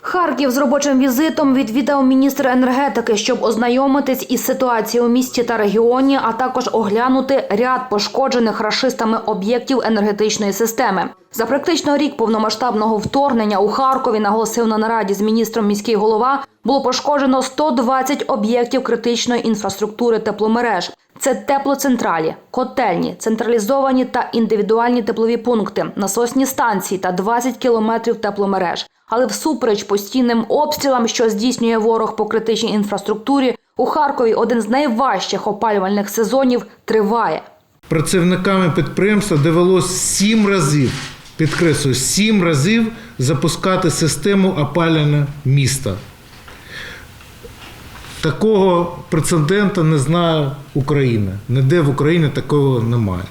Харків з робочим візитом відвідав міністр енергетики, щоб ознайомитись із ситуацією у місті та регіоні, а також оглянути ряд пошкоджених рашистами об'єктів енергетичної системи. За практично рік повномасштабного вторгнення у Харкові наголосив на нараді з міністром міський голова. Було пошкоджено 120 об'єктів критичної інфраструктури тепломереж. Це теплоцентралі, котельні, централізовані та індивідуальні теплові пункти, насосні станції та 20 кілометрів тепломереж. Але всупереч постійним обстрілам, що здійснює ворог по критичній інфраструктурі, у Харкові один з найважчих опалювальних сезонів триває. Працівниками підприємства довелося сім разів, підкреслюю, сім разів запускати систему опалення міста. Такого прецедента не знає Україна. Ніде в Україні такого немає.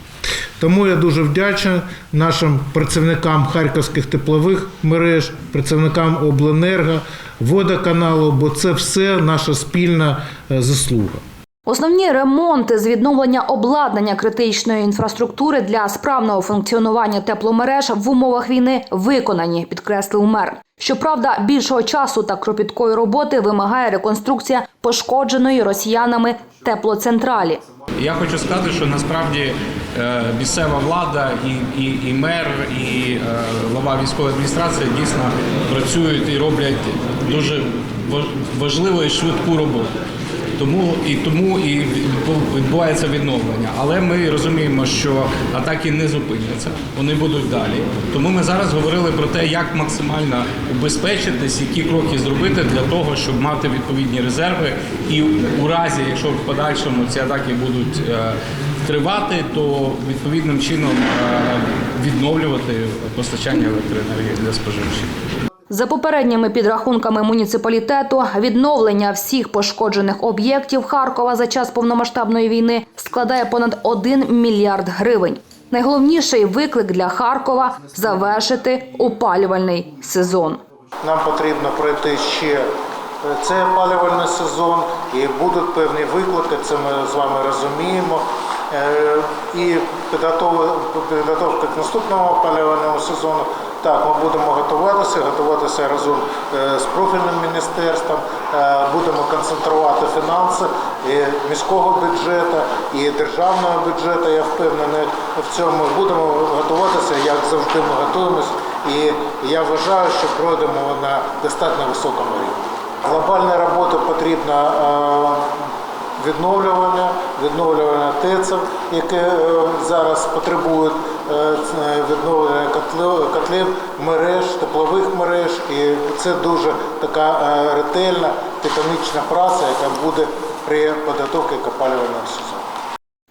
Тому я дуже вдячний нашим працівникам харківських теплових мереж, працівникам обленерго, водоканалу, бо це все наша спільна е, заслуга. Основні ремонти з відновлення обладнання критичної інфраструктури для справного функціонування тепломереж в умовах війни виконані, підкреслив мер. Щоправда, більшого часу та кропіткої роботи вимагає реконструкція пошкодженої росіянами теплоцентралі. Я хочу сказати, що насправді місцева влада і, і, і мер, і е, глава військової адміністрації дійсно працюють і роблять дуже важ- важливу і швидку роботу. Тому і тому і відбувається відновлення. Але ми розуміємо, що атаки не зупиняться, вони будуть далі. Тому ми зараз говорили про те, як максимально убезпечитись, які кроки зробити для того, щоб мати відповідні резерви. І у разі, якщо в подальшому ці атаки будуть е, тривати, то відповідним чином е, відновлювати постачання електроенергії для споживачів. За попередніми підрахунками муніципалітету, відновлення всіх пошкоджених об'єктів Харкова за час повномасштабної війни складає понад 1 мільярд гривень. Найголовніший виклик для Харкова завершити опалювальний сезон. Нам потрібно пройти ще е, цей опалювальний сезон, і будуть певні виклики, це ми з вами розуміємо. Е, І підготовка к наступному опалювальному сезону. Так, ми будемо готуватися, готуватися разом е, з профільним міністерством, Е, будемо концентрувати фінанси і міського бюджету, і державного бюджету. Я впевнений в цьому. Будемо готуватися, як завжди ми готуємось. І я вважаю, що пройдемо на достатньо високому рівні. Глобальні роботи потрібно е, відновлювання, відновлювання ТЕЦів, які е, зараз потребують е, відновлення котлів, мереж, теплових мереж. І це дуже така е, ретельна, титанічна праця, яка буде при підготовці к опалювальному сезону.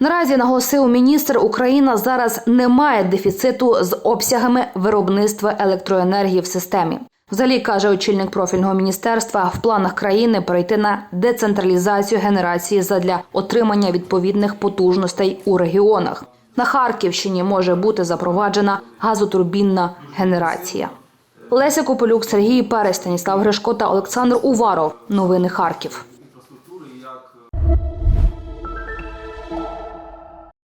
Наразі наголосив міністр, Україна зараз не має дефіциту з обсягами виробництва електроенергії в системі. Взагалі каже очільник профільного міністерства, в планах країни перейти на децентралізацію генерації задля отримання відповідних потужностей у регіонах. На Харківщині може бути запроваджена газотурбінна генерація. Леся Копелюк, Сергій Перес, Станіслав Гришко та Олександр Уваров. Новини Харків.